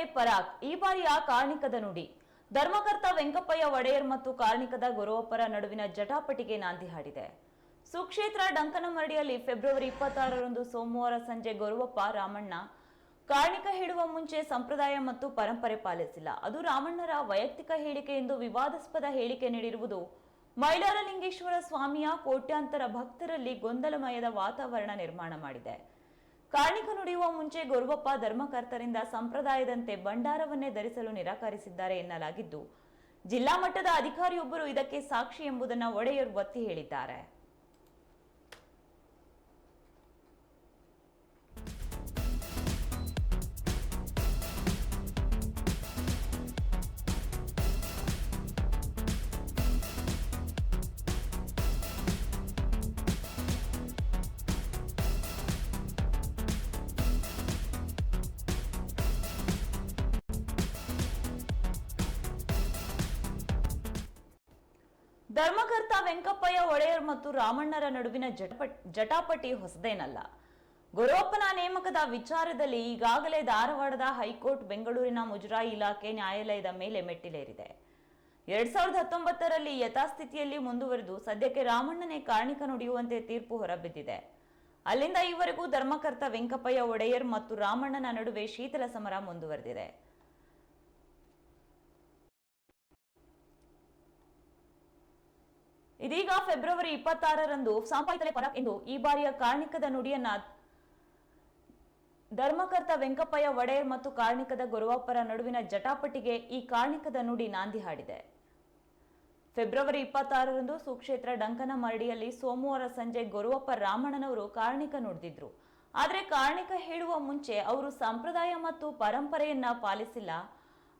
ಸಂಪಾಯಿತಲೆ ಪರಾಕ್ ಈ ಬಾರಿಯ ಕಾರ್ಣಿಕದ ನುಡಿ. ಧರ್ಮಕರ್ತ ವೆಂಕಪ್ಪಯ್ಯ ಒಡೆಯರ್ ಮತ್ತು ಕಾರ್ಣಿಕದ ಗೊರವಪ್ಪರ ನಡುವಿನ ಜಟಾಪಟಿಗೆ ನಾಂದಿ ಹಾಡಿದೆ. ಸುಕ್ಷೇತ್ರ ಡಂಕನಮರಡಿಯಲ್ಲಿ ಫೆಬ್ರವರಿ ಇಪ್ಪತ್ತಾರರಂದು ಸೋಮವಾರ ಸಂಜೆ ಗೊರುವಪ್ಪ ರಾಮಣ್ಣ ಕಾರ್ಣಿಕ ಹೇಳುವ ಮುಂಚೆ ಸಂಪ್ರದಾಯ ಮತ್ತು ಪರಂಪರೆ ಪಾಲಿಸಿಲ್ಲ. ಅದು ರಾಮಣ್ಣರ ವೈಯಕ್ತಿಕ ಹೇಳಿಕೆ ಎಂದು ವಿವಾದಾಸ್ಪದ ಹೇಳಿಕೆ ನೀಡಿರುವುದು ಮೈಲಾರಲಿಂಗೇಶ್ವರ ಸ್ವಾಮಿಯ ಕೋಟ್ಯಾಂತರ ಭಕ್ತರಲ್ಲಿ ಗೊಂದಲಮಯದ ವಾತಾವರಣ ನಿರ್ಮಾಣ ಮಾಡಿದೆ. ಕಾರ್ಣಿಕ ನುಡಿಯುವ ಮುಂಚೆ ಗೊರುವಪ್ಪ ಧರ್ಮಕರ್ತರಿಂದ ಸಂಪ್ರದಾಯದಂತೆ ಭಂಡಾರವನ್ನೇ ಧರಿಸಲು ನಿರಾಕರಿಸಿದ್ದಾರೆ ಎನ್ನಲಾಗಿದ್ದು, ಜಿಲ್ಲಾ ಮಟ್ಟದ ಅಧಿಕಾರಿಯೊಬ್ಬರು ಇದಕ್ಕೆ ಸಾಕ್ಷಿ ಎಂಬುದನ್ನು ಒಡೆಯರ್ ಒತ್ತಿ ಹೇಳಿದ್ದಾರೆ. ಧರ್ಮಕರ್ತ ವೆಂಕಪ್ಪಯ್ಯ ಒಡೆಯರ್ ಮತ್ತು ರಾಮಣ್ಣರ ನಡುವಿನ ಜಟಪಟ್ ಜಟಾಪಟಿ ಹೊಸದೇನಲ್ಲ. ಗೊರೋಪನ ನೇಮಕದ ವಿಚಾರದಲ್ಲಿ ಈಗಾಗಲೇ ಧಾರವಾಡದ ಹೈಕೋರ್ಟ್ ಬೆಂಗಳೂರಿನ ಮುಜರಾಯಿ ಇಲಾಖೆ ನ್ಯಾಯಾಲಯದ ಮೇಲೆ ಮೆಟ್ಟಿಲೇರಿದೆ. ಎರಡ್ ಸಾವಿರದ ಹತ್ತೊಂಬತ್ತರಲ್ಲಿ ಯಥಾಸ್ಥಿತಿಯಲ್ಲಿ ಮುಂದುವರೆದು ಸದ್ಯಕ್ಕೆ ರಾಮಣ್ಣನೇ ಕಾರಣಿಕ ನುಡಿಯುವಂತೆ ತೀರ್ಪು ಹೊರಬಿದ್ದಿದೆ. ಅಲ್ಲಿಂದ ಈವರೆಗೂ ಧರ್ಮಕರ್ತ ವೆಂಕಪ್ಪಯ್ಯ ಒಡೆಯರ್ ಮತ್ತು ರಾಮಣ್ಣನ ನಡುವೆ ಶೀತಲ ಸಮರ ಮುಂದುವರೆದಿದೆ. ಇದೀಗ ಫೆಬ್ರವರಿ ಇಪ್ಪತ್ತಾರರಂದು ಸಾಂಪಾಯಿತಲೆ ಪರ ಎಂದು ಈ ಬಾರಿಯ ಕಾರ್ಣಿಕದ ನುಡಿಯನ್ನ ಧರ್ಮಕರ್ತ ವೆಂಕಪ್ಪಯ್ಯ ಒಡೆಯರ್ ಮತ್ತು ಕಾರ್ಣಿಕದ ಗುರುವಪ್ಪರ ನಡುವಿನ ಜಟಾಪಟಿಗೆ ಈ ಕಾರ್ಣಿಕದ ನುಡಿ ನಾಂದಿ ಹಾಡಿದೆ. ಫೆಬ್ರವರಿ ಇಪ್ಪತ್ತಾರರಂದು ಸುಕ್ಷೇತ್ರ ಡಂಕನ ಮರಡಿಯಲ್ಲಿ ಸೋಮವಾರ ಸಂಜೆ ಗುರುವಪ್ಪ ರಾಮಣ್ಣನವರು ಕಾರ್ಣಿಕ ನುಡಿದಿದ್ರು. ಆದರೆ ಕಾರ್ಣಿಕ ಹೇಳುವ ಮುಂಚೆ ಅವರು ಸಂಪ್ರದಾಯ ಮತ್ತು ಪರಂಪರೆಯನ್ನ ಪಾಲಿಸಿಲ್ಲ.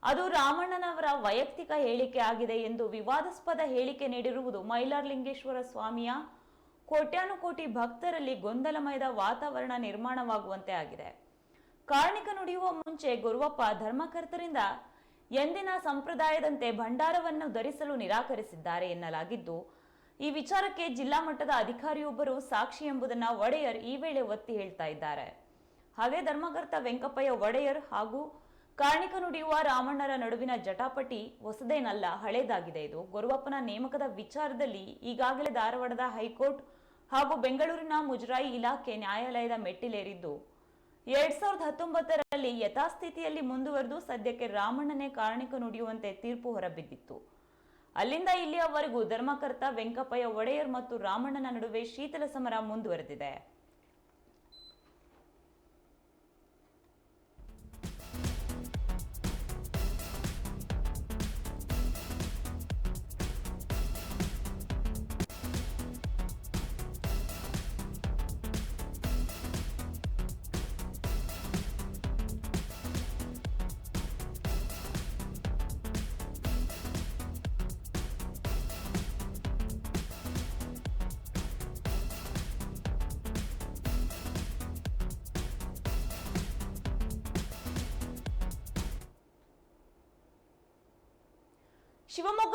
ಅದು ರಾಮಣ್ಣನವರ ವೈಯಕ್ತಿಕ ಹೇಳಿಕೆ ಆಗಿದೆ ಎಂದು ವಿವಾದಾಸ್ಪದ ಹೇಳಿಕೆ ನೀಡಿರುವುದು ಮೈಲಾರಲಿಂಗೇಶ್ವರ ಸ್ವಾಮಿಯ ಕೋಟ್ಯಾನುಕೋಟಿ ಭಕ್ತರಲ್ಲಿ ಗೊಂದಲಮಯದ ವಾತಾವರಣ ನಿರ್ಮಾಣವಾಗುವಂತೆ ಆಗಿದೆ. ಕಾರ್ಣಿಕ ನುಡಿಯುವ ಮುಂಚೆ ಗುರುವಪ್ಪ ಧರ್ಮಕರ್ತರಿಂದ ಎಂದಿನ ಸಂಪ್ರದಾಯದಂತೆ ಭಂಡಾರವನ್ನು ಧರಿಸಲು ನಿರಾಕರಿಸಿದ್ದಾರೆ ಎನ್ನಲಾಗಿದ್ದು, ಈ ವಿಚಾರಕ್ಕೆ ಜಿಲ್ಲಾ ಮಟ್ಟದ ಅಧಿಕಾರಿಯೊಬ್ಬರು ಸಾಕ್ಷಿ ಎಂಬುದನ್ನು ಒಡೆಯರ್ ಈ ವೇಳೆ ಒತ್ತಿ ಹೇಳ್ತಾ ಇದ್ದಾರೆ. ಹಾಗೆ ಧರ್ಮಕರ್ತ ವೆಂಕಪ್ಪಯ್ಯ ಒಡೆಯರ್ ಹಾಗೂ ಕಾರ್ಣಿಕ ನುಡಿಯುವ ರಾಮಣ್ಣರ ನಡುವಿನ ಜಟಾಪಟಿ ಹೊಸದೇನಲ್ಲ, ಹಳೇದಾಗಿದೆ ಇದು. ಗುರುವಪ್ಪನ ನೇಮಕದ ವಿಚಾರದಲ್ಲಿ ಈಗಾಗಲೇ ಧಾರವಾಡದ ಹೈಕೋರ್ಟ್ ಹಾಗೂ ಬೆಂಗಳೂರಿನ ಮುಜರಾಯಿ ಇಲಾಖೆ ನ್ಯಾಯಾಲಯದ ಮೆಟ್ಟಿಲೇರಿದ್ದು, ಎರಡ್ ಸಾವಿರದ ಹತ್ತೊಂಬತ್ತರಲ್ಲಿ ಯಥಾಸ್ಥಿತಿಯಲ್ಲಿ ಮುಂದುವರೆದು ಸದ್ಯಕ್ಕೆ ರಾಮಣ್ಣನೇ ಕಾರ್ಣಿಕ ನುಡಿಯುವಂತೆ ತೀರ್ಪು ಹೊರಬಿದ್ದಿತ್ತು. ಅಲ್ಲಿಂದ ಇಲ್ಲಿಯವರೆಗೂ ಧರ್ಮಕರ್ತ ವೆಂಕಪ್ಪಯ್ಯ ಒಡೆಯರ್ ಮತ್ತು ರಾಮಣ್ಣನ ನಡುವೆ ಶೀತಲ ಸಮರ ಮುಂದುವರೆದಿದೆ. ಶಿವಮೊಗ್ಗ